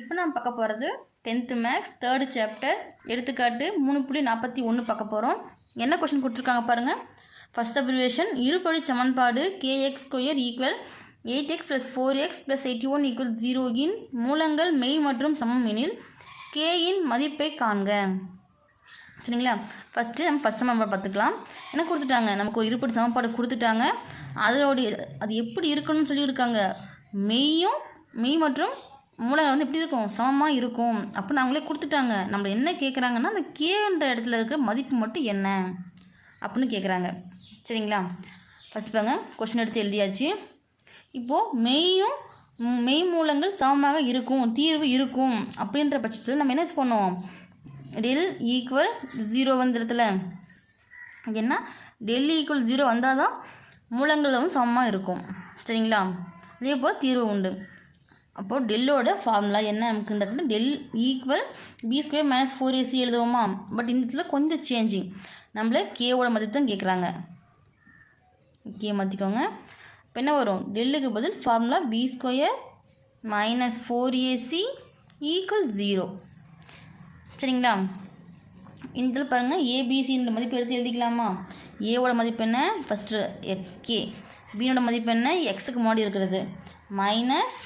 இப்போ நான் பார்க்க போகிறது டென்த்து மேக்ஸ் தேர்டு சாப்டர் எடுத்துக்காட்டு மூணு புள்ளி நாற்பத்தி ஒன்று பார்க்க போகிறோம் என்ன கொஷின் கொடுத்துருக்காங்க பாருங்கள் ஃபர்ஸ்ட் அப்ரிவேஷன் இருபடி சமன்பாடு K X square equal eight X plus four X plus eighty one equal ஜீரோயின் மூலங்கள் மெய் மற்றும் சமம் எனில் கேயின் மதிப்பை காண்க. சரிங்களா? ஃபஸ்ட்டு நம்ம ஃபஸ்ட் சமன்பாடு பார்த்துக்கலாம். என்ன கொடுத்துட்டாங்க? நமக்கு ஒரு இருபடி சமன்பாடு கொடுத்துட்டாங்க. அதோடைய அது எப்படி இருக்கணும்னு சொல்லியிருக்காங்க. மெய்யும் மெய் மற்றும் மூலங்கள் வந்து எப்படி இருக்கும் சமமாக இருக்கும் அப்படின்னு அவங்களே கொடுத்துட்டாங்க. நம்மளை என்ன கேட்குறாங்கன்னா அந்த கேன்ற இடத்துல இருக்கிற மதிப்பு மட்டும் என்ன அப்படின்னு கேட்குறாங்க சரிங்களா? ஃபஸ்ட் பாருங்க கொஷின் எடுத்து எழுதியாச்சு. இப்போது மெய்யும் மெய் மூலங்கள் சமமாக இருக்கும் தீர்வு இருக்கும் அப்படின்ற பட்சத்தில் நம்ம என்ன பண்ணுவோம்? டெல் ஈக்குவல் ஜீரோ வந்த இடத்துல ஏன்னா என்ன? டெல் ஈக்குவல் ஜீரோ வந்தால் தான் மூலங்கள் சமமாக இருக்கும். சரிங்களா? அதே போல் தீர்வு உண்டு. அப்போது டெல்லோட ஃபார்முலா என்ன நமக்கு இந்த இடத்துல del equal B square minus four AC எழுதுவோமா? But இந்த இடத்துல கொஞ்சம் சேஞ்சிங் நம்மள கேவோட மதிப்பு தான் கேட்குறாங்க கே மாற்றிக்கோங்க இப்போ என்ன வரும்? டெல்லுக்கு பதில் formula B square minus four AC equal zero சரிங்களா? இந்த பாருங்கள் ஏபிசின்ற மதிப்பு எடுத்து எழுதிக்கலாமா? ஏவோட மதிப்பு என்ன? ஃபஸ்ட்டு கே பீனோட மதிப்பு என்ன? எக்ஸுக்கு முன்னாடி இருக்கிறது. Minus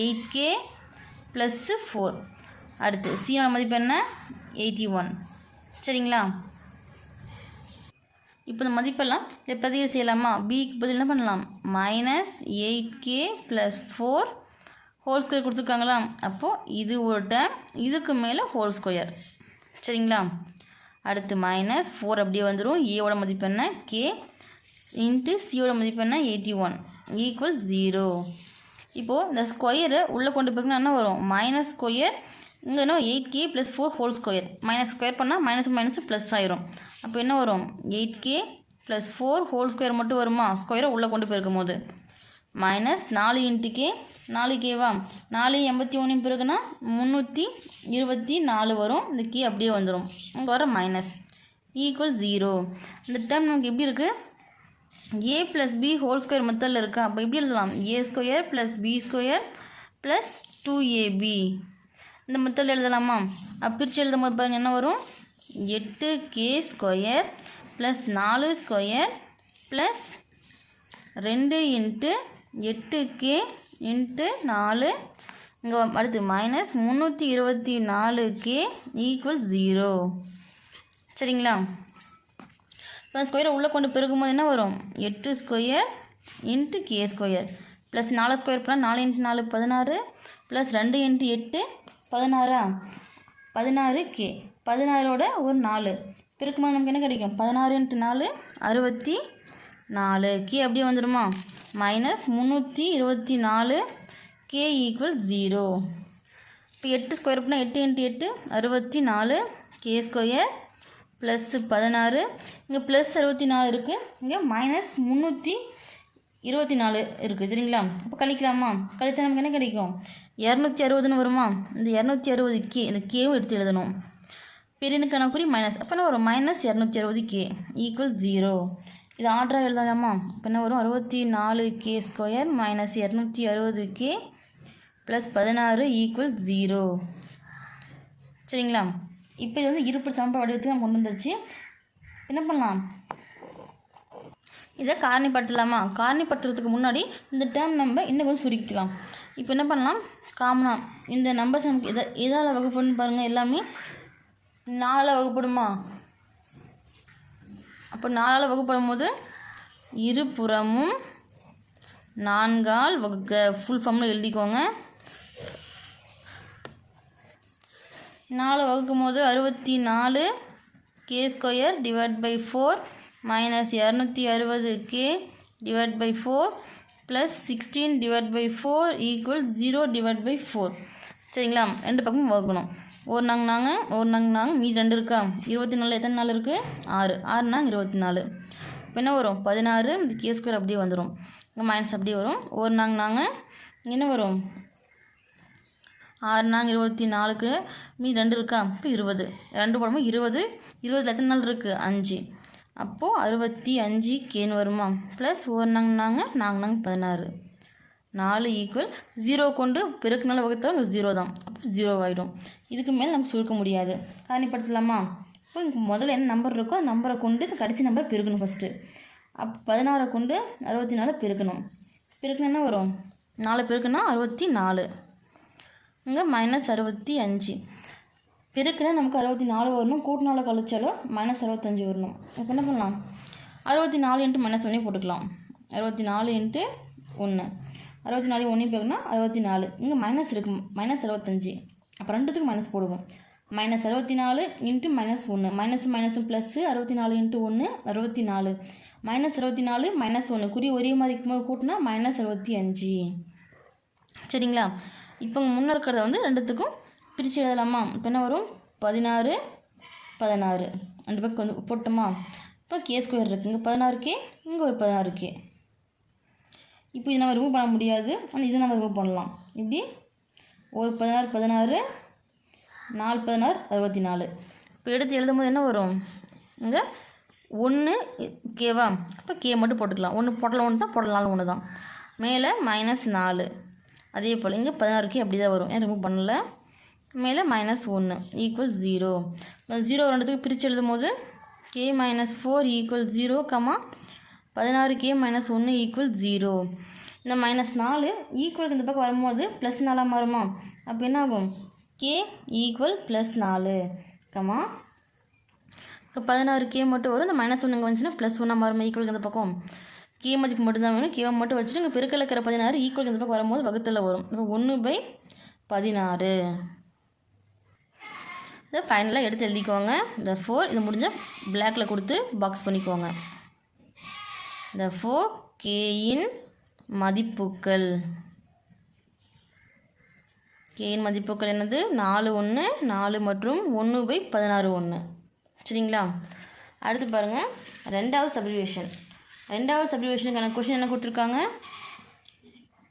eight K plus four அடுத்து சியோட மதிப்பு என்ன? எயிட்டி ஒன் சரிங்களா? இப்போ இந்த மதிப்பெல்லாம் இதை பதிவு செய்யலாமா? பிக்கு பதில் என்ன பண்ணலாம்? Minus eight K plus four whole square கொடுத்துருக்காங்களா? அப்போது இது ஒரு டேம் இதுக்கு மேலே ஹோல் ஸ்கொயர் சரிங்களா? அடுத்து மைனஸ் ஃபோர் அப்படியே வந்துடும் ஏவோட மதிப்பு என்ன? கே இன்ட்டு சியோட மதிப்பு என்ன? எயிட்டி ஒன் ஈக்குவல் ஜீரோ இப்போது இந்த ஸ்கொயரை உள்ளே கொண்டு போய்க்கணும் என்ன வரும்? மைனஸ் ஸ்கொயர் இங்கே என்ன eight K plus four whole square minus square பண்ணால் மைனஸ் மைனஸ் ப்ளஸ் ஆயிரும். அப்போ என்ன வரும்? Eight K plus four whole square மட்டும் வருமா? ஸ்கொயரை உள்ளே கொண்டு போயிருக்கும் போது மைனஸ் நாலு இன்ட்டு கே நாலு கேவா நாலு எண்பத்தி ஒன்று பிறகுனா முந்நூற்றி இருபத்தி நாலு வரும். இந்த கே அப்படியே வந்துடும் இங்கே வர மைனஸ் ஈக்குவல் ஜீரோ இந்த டேர்ம் நமக்கு எப்படி இருக்குது A plus B whole square மெத்தடில் இருக்கா? அப்போ எப்படி எழுதலாம்? A square plus B square plus two AB இந்த மெத்தடில் எழுதலாமா? அப்போ பிரித்து எழுதும் போது பாருங்கள் என்ன வரும்? எட்டு கே ஸ்கொயர் ப்ளஸ் நாலு ஸ்கொயர் ப்ளஸ் ரெண்டு இன்ட்டு எட்டு கே இன்ட்டு நாலு. இங்கே அடுத்து மைனஸ் முந்நூற்றி இருபத்தி நாலு கே ஈக்குவல் ஜீரோ சரிங்களா? இப்போ ஸ்கொயரை உள்ளே கொண்டு பெருக்கும்போது என்ன வரும்? எட்டு square into K square plus நாலு ஸ்கொயர் பண்ணால் நாலு இன்ட்டு நாலு பதினாறு ப்ளஸ் ரெண்டு இன்ட்டு எட்டு பதினாறா? பதினாறு கே பதினாறோட ஒரு நாலு. பெருக்கும்போது நமக்கு என்ன கிடைக்கும்? பதினாறு இன்ட்டு நாலு அறுபத்தி நாலு. கே அப்படியே வந்துடுமா மைனஸ் முந்நூற்றி இருபத்தி நாலு கே ஈக்குவல் ஜீரோ இப்போ எட்டு ஸ்கொயர் பண்ணால் எட்டு இன்ட்டு எட்டு அறுபத்தி நாலு கே ஸ்கொயர் ப்ளஸ்ஸு பதினாறு இங்கே ப்ளஸ் அறுபத்தி நாலு இருக்குது இங்கே மைனஸ் முந்நூற்றி இருபத்தி நாலு இருக்குது சரிங்களா? அப்போ கழிக்கலாமா? கழிச்சா நமக்கு என்ன கிடைக்கும்? இரநூத்தி அறுபதுன்னு வருமா? இந்த இரநூத்தி அறுபது கே இந்த கேவும் எடுத்து எழுதணும். பெரியனு கணக்குறி மைனஸ் அப்போ என்ன வரும்? மைனஸ் இரநூத்தி அறுபது கே ஈக்குவல் ஜீரோ இது ஆர்டராக எழுதலாமா? இப்போ என்ன வரும்? அறுபத்தி நாலு கே ஸ்கொயர் மைனஸ் இரநூத்தி அறுபது கே ப்ளஸ் பதினாறு ஈக்குவல் ஜீரோ சரிங்களா? இப்போ இது வந்து இருப்பு சமன்பாடு வடிவத்துக்கு நம்ம கொண்டு வந்துருச்சு என்ன பண்ணலாம்? இதை காரணிப்படுத்தலாமா? காரணிப்படுத்துறதுக்கு முன்னாடி இந்த டேர்ம் நம்ம இன்னும் கொஞ்சம் சுருக்கிக்கலாம். இப்போ என்ன பண்ணலாம்? காமனாக இந்த நம்பர்ஸ் நமக்கு எதை எதால் வகுப்புன்னு பாருங்கள் எல்லாமே நாலால் வகுப்படுமா? அப்போ நாலால் வகுப்படும் போது இருபுறமும் நான்கால் வகுக்க ஃபுல் ஃபார்மில் எழுதிக்கோங்க. நாலு வகுக்கும் போது அறுபத்தி நாலு K square divide by four minus இரநூத்தி அறுபது K divide by four plus sixteen divide by four equal zero divide by four சரிங்களா? ரெண்டு பக்கமும் வகுக்கணும். ஒரு நாங்க நாங்கள் ஒரு நாங்க நாங்கள் மீதி ரெண்டு இருக்கா? இருபத்தி நாலு எத்தனை நாள் இருக்குது ஆறு. ஆறு நாங்க இருபத்தி நாலு இப்போ என்ன வரும்? பதினாறு இந்த கே ஸ்கொயர் அப்படியே வந்துடும் இங்கே மைனஸ் அப்படியே வரும். ஒரு நாங்க நாங்கள் என்ன வரும்? ஆறு நாங்கள் இருபத்தி நாலுக்கு மீ ரெண்டு இருக்கா? இப்போ இருபது. ரெண்டு படமும் இருபது இருபதில் எத்தனை நாள் இருக்குது அஞ்சு. அப்போது அறுபத்தி அஞ்சு கேன்னு வருமா? ப்ளஸ் ஒரு நாங்க நாங்கள் நாங்கள் நாங்கள் பதினாறு. நாலு ஈக்குவல் ஜீரோ கொண்டு பெருக்குனால வகுத்தா அங்கே ஜீரோ தான். அப்போ ஜீரோ ஆகிடும் இதுக்கு மேலே நம்ம சுருக்க முடியாது. காரணிப்படுத்தலாமா? இப்போ முதல்ல என்ன நம்பர் இருக்கோ அந்த நம்பரை கொண்டு இந்த கடைசி நம்பர் பெருக்கணும் ஃபஸ்ட்டு அப்போ பதினாறை கொண்டு அறுபத்தி நாலு பெருக்கணும். பெருக்கணும் என்ன வரும்? நாலு பெருக்குன்னா அறுபத்தி நாலு. இங்கே மைனஸ் அறுபத்தி அஞ்சு. பெருக்குனா நமக்கு அறுபத்தி நாலு வரணும். கூட்டினால கழிச்சாலும் மைனஸ் அறுபத்தஞ்சு வரணும். இப்போ என்ன பண்ணலாம்? அறுபத்தி நாலு இன்ட்டு மைனஸ் ஒன்றே போட்டுக்கலாம். அறுபத்தி நாலு இன்ட்டு ஒன்று அறுபத்தி நாலு ஒன்றே பெருக்குனா அறுபத்தி நாலு. இங்கே மைனஸ் இருக்கும் மைனஸ் அறுபத்தஞ்சு அப்போ ரெண்டுத்துக்கும் மைனஸ் போடுவோம். மைனஸ் அறுபத்தி நாலு இன்ட்டு மைனஸ் ஒன்று மைனஸ் மைனஸும் ப்ளஸ்ஸு அறுபத்தி நாலு இன்ட்டு ஒன்று அறுபத்தி நாலு. மைனஸ் அறுபத்தி நாலு மைனஸ் ஒன்று குறி ஒரே மாதிரி இருக்கும்போது கூட்டினா மைனஸ் அறுபத்தி அஞ்சு. சரிங்களா? இப்போ முன்னே இருக்கிறத வந்து ரெண்டுத்துக்கும் பிரித்து எழுதலாமா? இப்போ என்ன வரும்? பதினாறு பதினாறு. ரெண்டு பக்கம் வந்து போட்டோமா? இப்போ கே ஸ்கொயர் இருக்குது இங்கே பதினாறு கே இங்கே ஒரு பதினாறு கே இப்போ இது நம்ம ரிமூவ் பண்ண முடியாது. ஆனால் இதை நம்ம ரிமூவ் பண்ணலாம். இப்படி ஒரு பதினாறு பதினாறு. நாலு பதினாறு அறுபத்தி நாலு இப்போ எடுத்து எழுதும் போது என்ன வரும்? இங்கே ஒன்று கேவா அப்போ கே மட்டும் போட்டுக்கலாம். ஒன்று போடலாம் ஒன்று தான் போடலாம் ஒன்று தான் மேலே மைனஸ் நாலு. அதே போல் இங்கே பதினாறு கே அப்படி தான் வரும். ஏன் ரிமூவ் பண்ணல? மேலே மைனஸ் ஒன்று ஈக்குவல் ஜீரோ ஜீரோ ரெண்டுத்துக்கு பிரித்து எழுதும் போது K minus four equal zero comma பதினாறு கே மைனஸ் ஒன்று ஈக்குவல் ஜீரோ இந்த மைனஸ் நாலு ஈக்குவலுக்கு இந்த பக்கம் வரும்போது ப்ளஸ் நாலாக மாறுமா? அப்போ என்ன ஆகும் கே ஈக்குவல் ப்ளஸ் நாலு கமா இப்போ பதினாறு கே மட்டும் வரும். இந்த மைனஸ் ஒன்று இங்கே வந்துச்சுன்னா ப்ளஸ் ஒன்னாக மாறுமா? ஈக்குவலுக்கு இந்த பக்கம். கே மதிப்பு மட்டும்தான் வேணும். கேவை மட்டும் வச்சுட்டு இங்கே பெருக்கல் இருக்கிற பதினாறு ஈக்குவல் இந்த பக்கம் வரும்போது வகுத்தில் வரும். இப்போ ஒன்று பை பதினாறு. இதை ஃபைனலாக எடுத்து எழுதிக்கோங்க. இந்த ஃபோர் இது முடிஞ்சால் பிளாக்கில் கொடுத்து பாக்ஸ் பண்ணிக்கோங்க. இந்த ஃபோர் கேயின் மதிப்புக்கள் கேயின் மதிப்புக்கள் என்னது? நாலு ஒன்று நாலு மற்றும் ஒன்று பை பதினாறு ஒன்று சரிங்களா? அடுத்து பாருங்கள் ரெண்டாவது சப்ரிவேஷன் ரெண்டாவது சப்டிவிஷனுக்கான கொஷின் என்ன கொடுத்துருக்காங்க?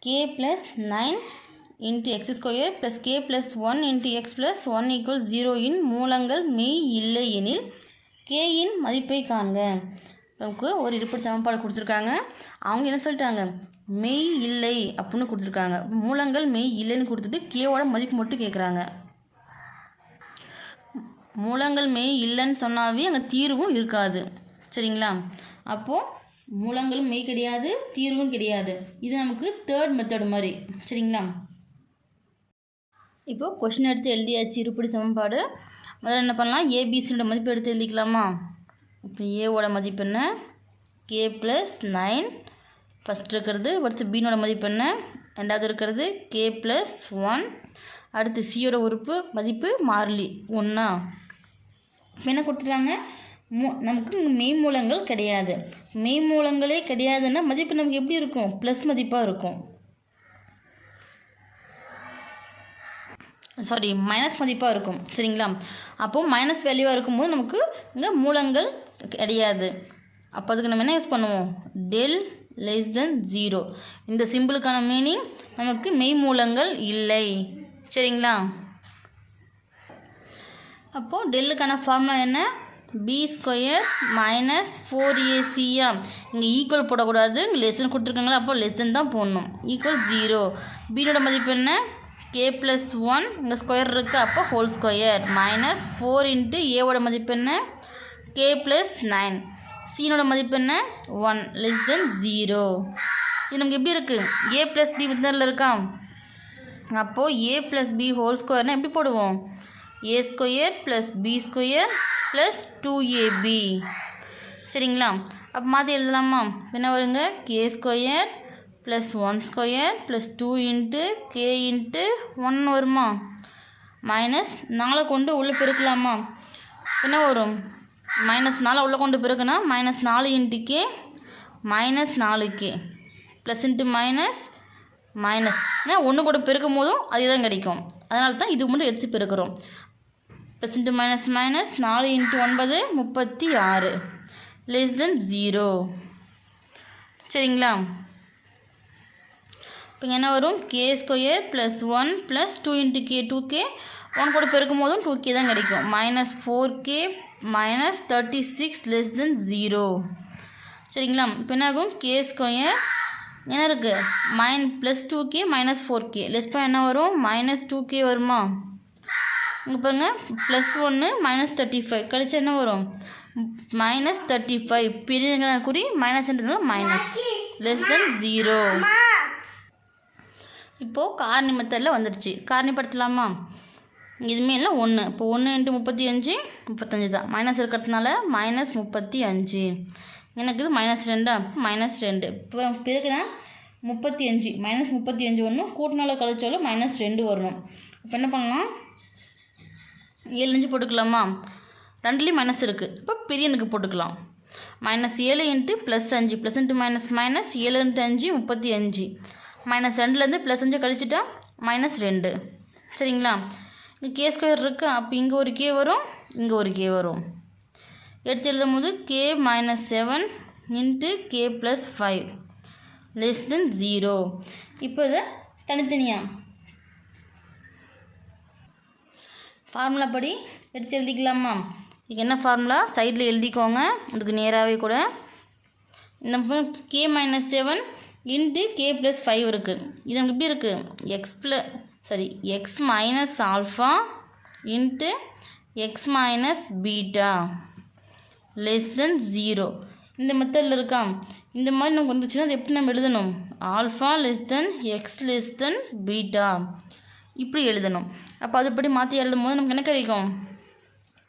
K plus nine into X square plus K plus one into X plus one equal zero இன் மூலங்கள் மெய் இல்லை எனில் கேயின் மதிப்பை காண்க. நமக்கு ஒரு இருப்படி சமன்பாடு கொடுத்துருக்காங்க. அவங்க என்ன சொல்லிட்டாங்க? மெய் இல்லை அப்படின்னு கொடுத்துருக்காங்க. மூலங்கள் மெய் இல்லைன்னு கொடுத்துட்டு கேவோட மதிப்பு மட்டும் கேட்குறாங்க மூலங்கள் மெய் இல்லைன்னு சொன்னாவே அங்கே தீர்வும் இருக்காது. சரிங்களா? அப்போது மூலங்களும் மெய் கிடையாது தீர்வும் கிடையாது. இது நமக்கு தேர்ட் மெத்தட் மாதிரி. சரிங்களா? இப்போது கொஷின் எடுத்து எழுதியாச்சு இருப்படி சமன்பாடு. முதல்ல என்ன பண்ணலாம்? ஏபிசியோட மதிப்பு எடுத்து எழுதிக்கலாமா? இப்போ ஏவோட மதிப்பு என்ன? கே ப்ளஸ் நைன் ஃபஸ்ட் இருக்கிறது அடுத்து பீனோட மதிப்பு என்ன? ரெண்டாவது இருக்கிறது கே ப்ளஸ் ஒன் அடுத்து சியோட உறுப்பு மதிப்பு மாறிலி ஒன்றா இப்போ என்ன கொடுத்துருக்காங்க? மூ நமக்கு இங்கே மெய்மூலங்கள் கிடையாது. மெய்மூலங்களே கிடையாதுன்னா மதிப்பு நமக்கு எப்படி இருக்கும்? ப்ளஸ் மதிப்பாக இருக்கும். சாரி மைனஸ் மதிப்பாக இருக்கும். சரிங்களா? அப்போது மைனஸ் வேல்யூவாக இருக்கும்போது நமக்கு இங்கே மூலங்கள் கிடையாது. அப்போ அதுக்கு நம்ம என்ன யூஸ் பண்ணுவோம்? டெல் லெஸ் தென் ஜீரோ இந்த சிம்பிளுக்கான மீனிங் நமக்கு மெய் மூலங்கள் இல்லை. சரிங்களா? அப்போது டெல்லுக்கான ஃபார்முலா என்ன? பி ஸ்கொயர் மைனஸ் ஃபோர் ஏசியா இங்கே ஈக்குவல் போடக்கூடாது. இங்கே லெசன் கொடுத்துருக்காங்களா அப்போ லெசன் தான் போடணும். ஈக்குவல் ஜீரோ பீனோட மதிப்பு என்ன? கே ப்ளஸ் ஒன் இங்கே ஸ்கொயர் இருக்குது அப்போ whole square minus four into ஏவோட மதிப்பு என்ன? கே ப்ளஸ் நைன் சீனோட மதிப்பு என்ன? ஒன் லெஸ் தென் ஜீரோ இது நமக்கு எப்படி இருக்குது ஏ ப்ளஸ் பி மெத்தடில் இருக்கா? அப்போது ஏ ப்ளஸ் பி ஹோல் ஸ்கொயர்னால் எப்படி போடுவோம்? A square plus B square plus two AB சரிங்களா? அப்போ மாற்றி எழுதலாமா? என்ன வருங்க? K square plus one square plus two into K into one வருமா? மைனஸ் நாலை கொண்டு உள்ளே பெருக்கலாமா? என்ன வரும்? மைனஸ் நாலை உள்ளே கொண்டு பிறகுனா மைனஸ் நாலு இன்ட்டு கே மைனஸ் நாலு K plus into minus minus ஏன்னா ஒன்று கூட பெருக்கும் போதும் அதே தான் கிடைக்கும். அதனால தான் இது மட்டும் எடுத்து பெருக்கிறோம். ப்ளஸ் இன்ட்டு மைனஸ் மைனஸ் நாலு இன்ட்டு ஒன்பது முப்பத்தி ஆறு. லெஸ் தென் ஜீரோ சரிங்களா? இப்போ என்ன வரும்? K square plus one plus two into K two K one கூட பெருக்கும் போதும் டூ கே தான் கிடைக்கும். Minus four K minus thirty six less than zero சரிங்களா? இப்போ என்ன ஆகும்? கே ஸ்கொயர் என்ன இருக்குது main plus two K minus four K less பண்ண என்ன வரும்? மைனஸ் டூ கே வருமா? இங்கே பாருங்கள் ப்ளஸ் ஒன்று மைனஸ் தேர்ட்டி ஃபைவ் கழிச்சா என்ன வரும்? மைனஸ் தேர்ட்டி ஃபைவ் பெரிய குறி மைனஸ்ன்றதுனால மைனஸ் லெஸ் தென் ஜீரோ இப்போது காரணி மெத்தடில் வந்துடுச்சு காரணிப்படுத்தலாமா? எதுவுமே இல்லை. ஒன்று இப்போ ஒன்று இன்ட்டு முப்பத்தி அஞ்சு முப்பத்தஞ்சு தான். மைனஸ் இருக்கிறதுனால மைனஸ் முப்பத்தி அஞ்சு. எனக்கு இது மைனஸ் ரெண்டா? மைனஸ் ரெண்டு. இப்போ பிறகுனா முப்பத்தி அஞ்சு. மைனஸ் முப்பத்தி அஞ்சு ஒன்று கூட்டினால கழிச்சாலும் மைனஸ் ரெண்டு வரணும். இப்போ என்ன பண்ணலாம்? ஏழு இன்ச்சு போட்டுக்கலாமா? ரெண்டுலேயும் மைனஸ் இருக்குது இப்போ பெரியனுக்கு போட்டுக்கலாம். மைனஸ் ஏழு இன்ட்டு ப்ளஸ் அஞ்சு. ப்ளஸ் இன்ட்டு மைனஸ் மைனஸ் ஏழு இன்ட்டு அஞ்சு முப்பத்தி அஞ்சு. மைனஸ் ரெண்டுலேருந்து ப்ளஸ் அஞ்சு கழிச்சிட்டா மைனஸ் ரெண்டு. சரிங்களா? இங்கே கே ஸ்கொயர் இருக்குது அப்போ இங்கே ஒரு கே வரும் இங்கே ஒரு கே வரும். எடுத்து எழுதும் போது K minus seven into K plus five less than zero இப்போ இதை தனித்தனியாக ஃபார்முலா படி எடுத்து எழுதிக்கலாமா? இதுக்கு என்ன ஃபார்முலா சைடில் எழுதிக்கோங்க. அதுக்கு நேராகவே கூட. இந்த K minus seven into K plus five இருக்குது இது நமக்கு எப்படி இருக்குது X plus sorry X minus alpha into X minus beta less than zero இந்த மெத்தடில் இருக்கா? இந்த மாதிரி நமக்கு வந்துச்சுன்னா அது எப்படி நம்ம எழுதணும்? Alpha less than X less than beta இப்படி எழுதணும். அப்போ அதுபடி மாற்றி எழுதும் போது நமக்கு என்ன கிடைக்கும்?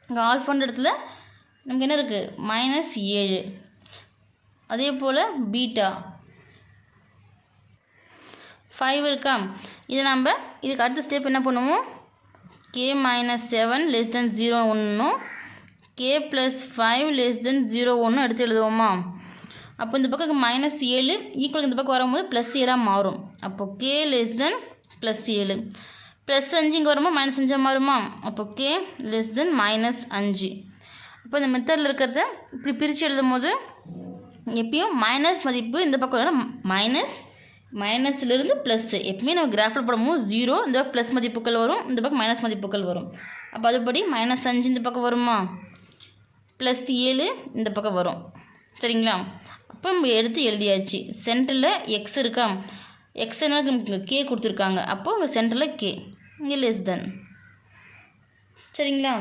இங்கே ஆல்ஃபான்ற இடத்துல நமக்கு என்ன இருக்குது மைனஸ் ஏழு. அதே போல் பீட்டா ஃபைவ் இருக்கா? இதை நம்ம இதுக்கு அடுத்த ஸ்டெப் என்ன பண்ணுவோம்? K minus seven less than zero ஒன்றும் K plus five less than zero ஒன்று எடுத்து எழுதுவோமா? அப்போ இந்த பக்கம் மைனஸ் ஏழு ஈக்குவல் இந்த பக்கம் வரும்போது ப்ளஸ் ஏழாக மாறும். அப்போ கே லெஸ் தென் ப்ளஸ் ஏழு. ப்ளஸ் அஞ்சு இங்கே மைனஸ் அஞ்சாக மாறுமா அப்போ கே லெஸ் தென் மைனஸ் அஞ்சு அப்போ இந்த மெத்தடில் இருக்கிறத இப்படி பிரித்து எழுதும் போது எப்பயும் மைனஸ் மதிப்பு இந்த பக்கம் மைனஸ் மைனஸ்லேருந்து ப்ளஸ் எப்பவுமே நம்ம கிராஃபில் போடும்போது ஜீரோ இந்த பக்கம் ப்ளஸ் மதிப்புகள் வரும் இந்த பக்கம் மைனஸ் மதிப்புகள் வரும். அப்போ அதுபடி மைனஸ் அஞ்சு இந்த பக்கம் வருமா? ப்ளஸ் ஏழு இந்த பக்கம் வரும். சரிங்களா? அப்போ நம்ம எடுத்து எழுதியாச்சு. சென்டரில் எக்ஸ் இருக்கா? எக்ஸ் நமக்கு கே கொடுத்துருக்காங்க. அப்போது உங்கள் சென்டரில் கே இங்கே லெஸ் தென் சரிங்களா?